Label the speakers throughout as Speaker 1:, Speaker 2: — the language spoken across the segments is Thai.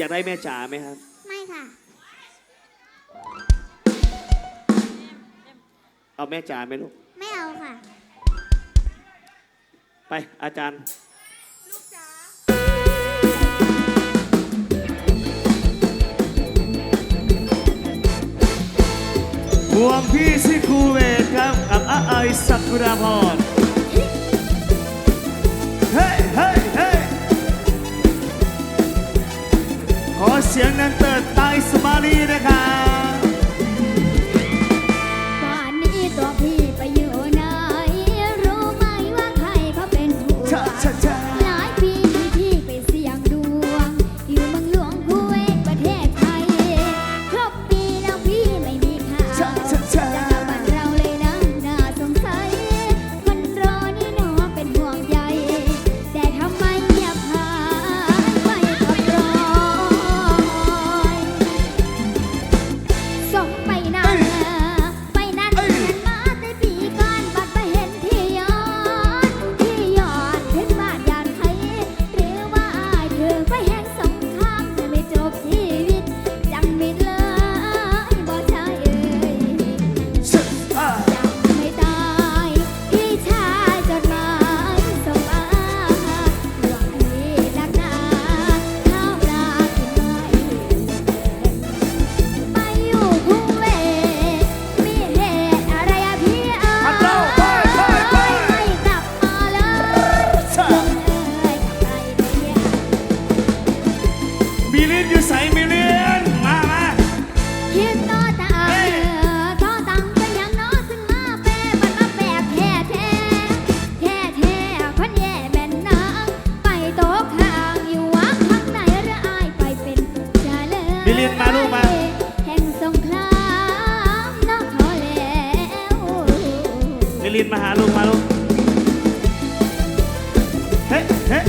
Speaker 1: อยากได้แม่จ๋าไหมครับ
Speaker 2: ไม่ค่ะ
Speaker 1: เอาแม่จ๋าไหมลูก
Speaker 2: ไม่เอาค่ะ
Speaker 1: ไปอาจารย์ห่วงพี่สิคูเวทครับกับอาไอสักุราพร สียงนันเติดตา
Speaker 2: ยสุมาลีนะครับ ลินมาหาลุงมาลุงเฮ้
Speaker 1: เฮ้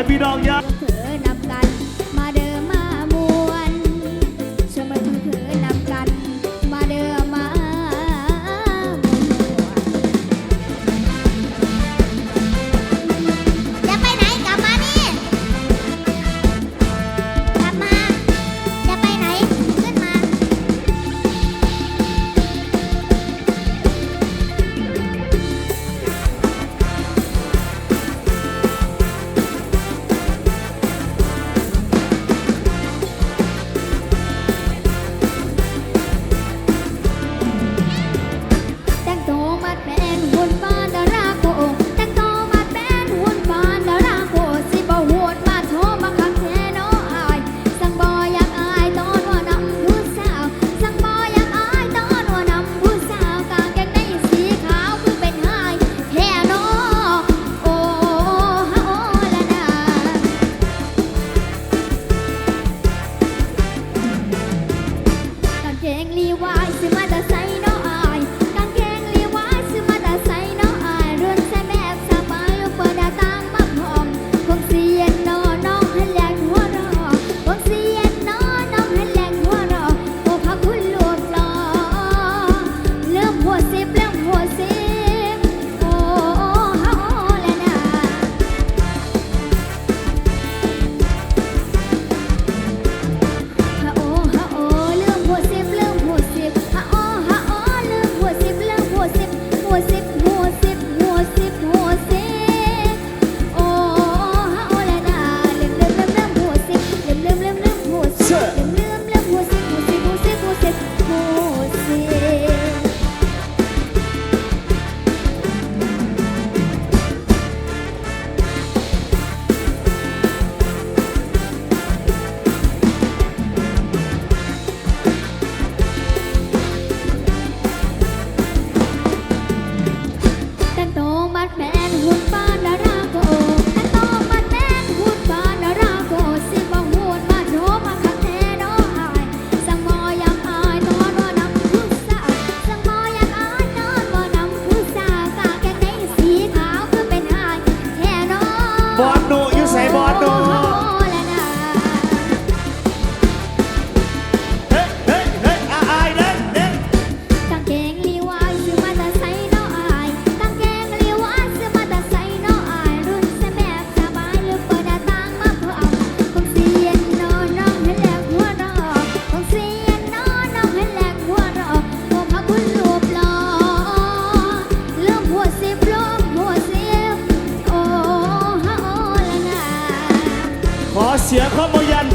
Speaker 2: ยพี่น้
Speaker 1: อ
Speaker 2: งยา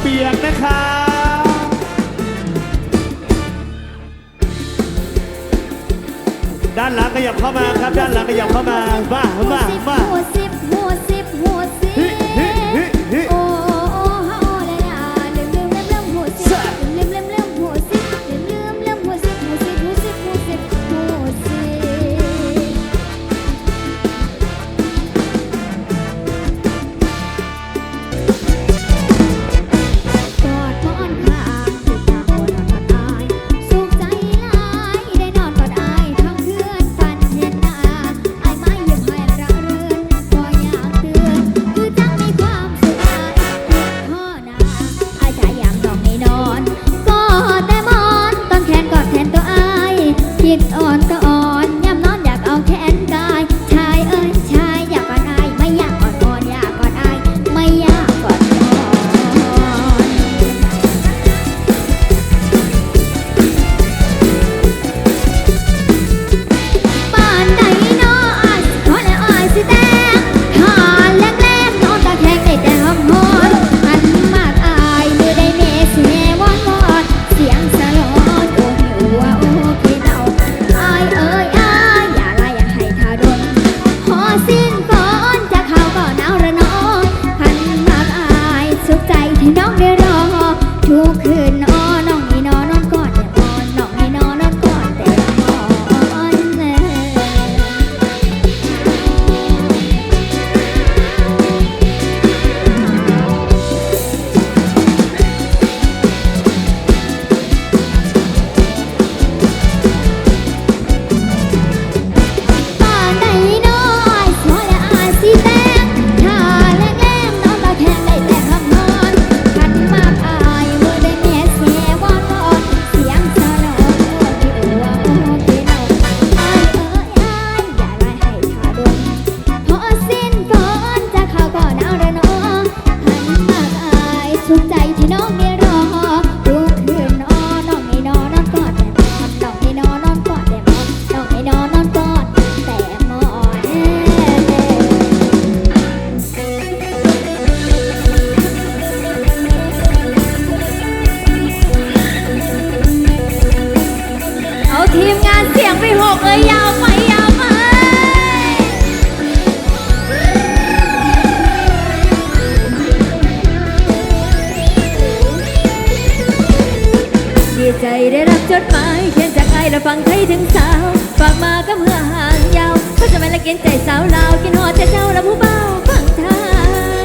Speaker 2: เปียกนะคะด้านหลังขยับเข้ามาครับ ด้านหลังขยับเข้ามาบ้า
Speaker 3: บ้าบ้า ดอ่อนตอาวลาวกินหอดจะเจ้าและผู้เบาฝั่งไท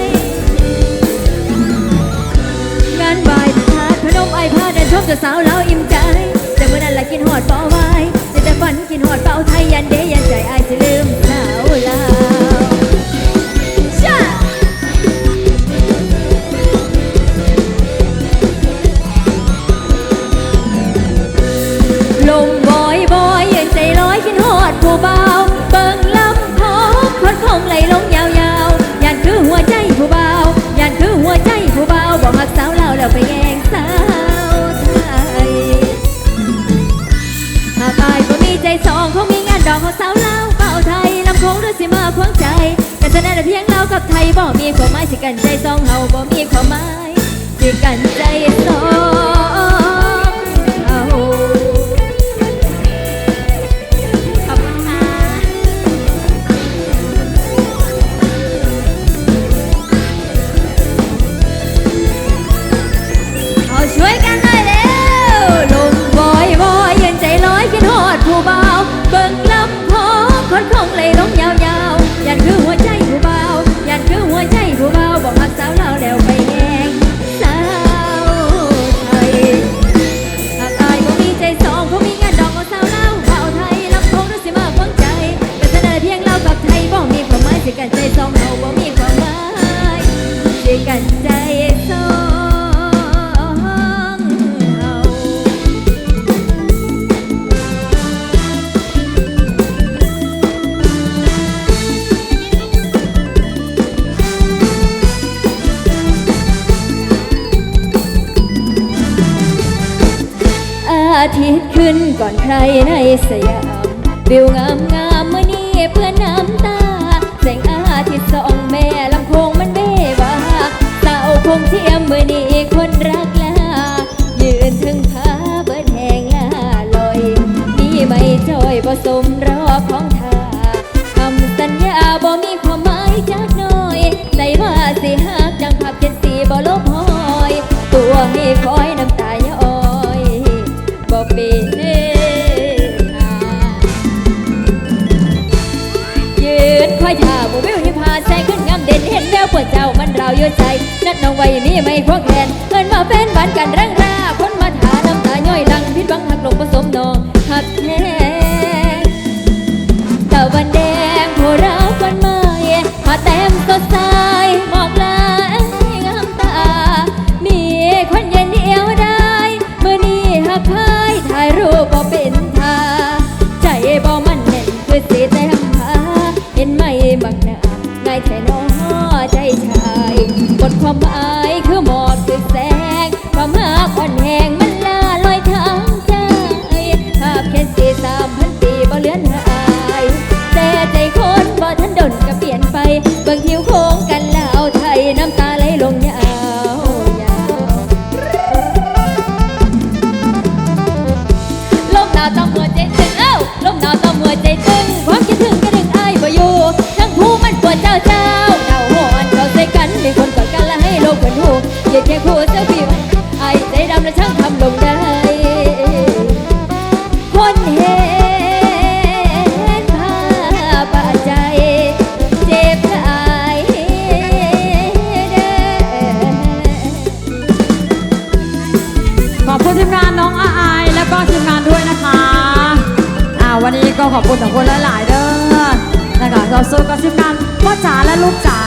Speaker 3: ยงานบ่ายแต่ทาดพนมไอพาดแต่ชมจะสาวลาวอิ่มใจแต่เมื่อนั้นละกินหอดเป้าวายต่แต่ฝันกินหอดเบาไทยยันเดยันใจไอจะลืมสาวลาวลมบอยบอยยังใจร้อยกินหอดผู้เบา ไปแย่งสาวไทย ถ้าตายก็มีใจสองเขามีงานดอกของสาวเล่าเป่าไทยลำโคงด้วยสิมาควงใจ กันชนะแต่เพียงเรากับไทยบ่มีความหมายสิกันใจสองเฮาบ่มีความหมายสิกันใจสอง ยาวๆอย่ากคือหัวใจ อาทิตย์ขึ้นก่อนใครในสยาม วิวงามงามเมื่อนี้เพื่อน้ำตา แสงอาทิตย์ส่องแม่ลำโพงมันเบบาเต่าคงเทียมเมื่อนี้คนรักลา ยืนถึงพาเบิดแหงลาลอย นี่ไม่จอยผสมรอของทาคำสัญญาบ่มีความหมายจักหน่อยใจว่าสิหา อยท่าหมู่วิวนิพาแสงขึ้นงามเด่นเห็นแววปวดเจ้ามันราวยั่วใจนัดน้องไว้มีไม่ควงแขนเพิ่นมาแฟนบ้านกันแรงราคนมาถาน้ำตาย่อยลังพิษบังหักหลงผสม bye ขอบ
Speaker 4: คุณทุกคนหลาย ๆ เด้อนะคะก็สู้กับสิบนันพ่อจ๋าและลูกจ๋า